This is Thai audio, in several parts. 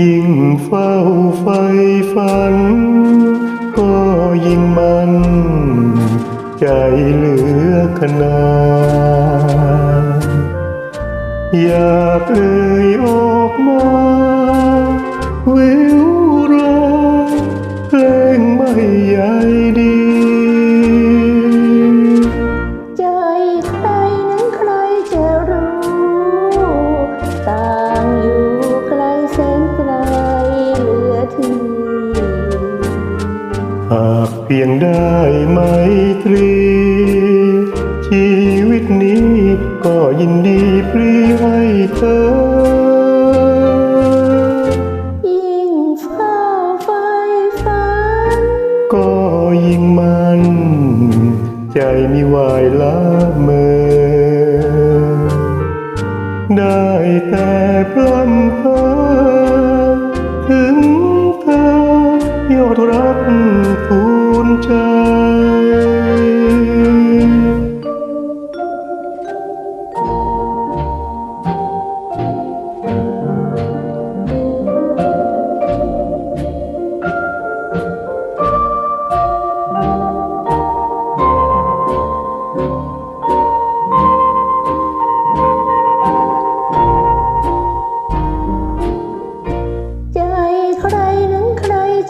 ยิ่งเฝ้าไฟฝัน ก็ยิ่งมัน ใจเหลือขนาดอยากเอ่ยออกมาวิว หากเพียงได้ไมตรี ชีวิตนี้ก็ยินดีปรีให้เธอ ยิ่งเฝ้าไฟฝัน ก็ยิ่งมัน ใจมีวายละเมอ ได้แต่พร่ำเพ้อถึงเธอ ยอดรักภูนใจใจ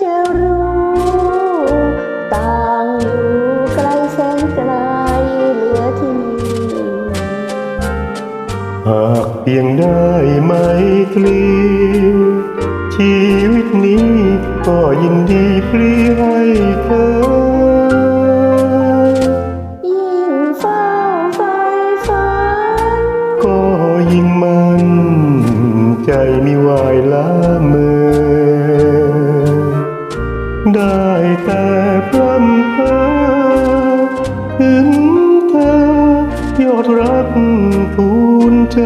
จะรู้ ต่างอยู่ไกลแสนไกลเหลือทีหากเพียงได้ไมตรีชีวิตนี้ก็ยินดีปรีให้เธอยิ่งเฝ้าไฟฝันก็ยิงมัน ใจมีวายละเมอ ได้แต่พร่ำหาถึงเธอยอดรักทูลใจ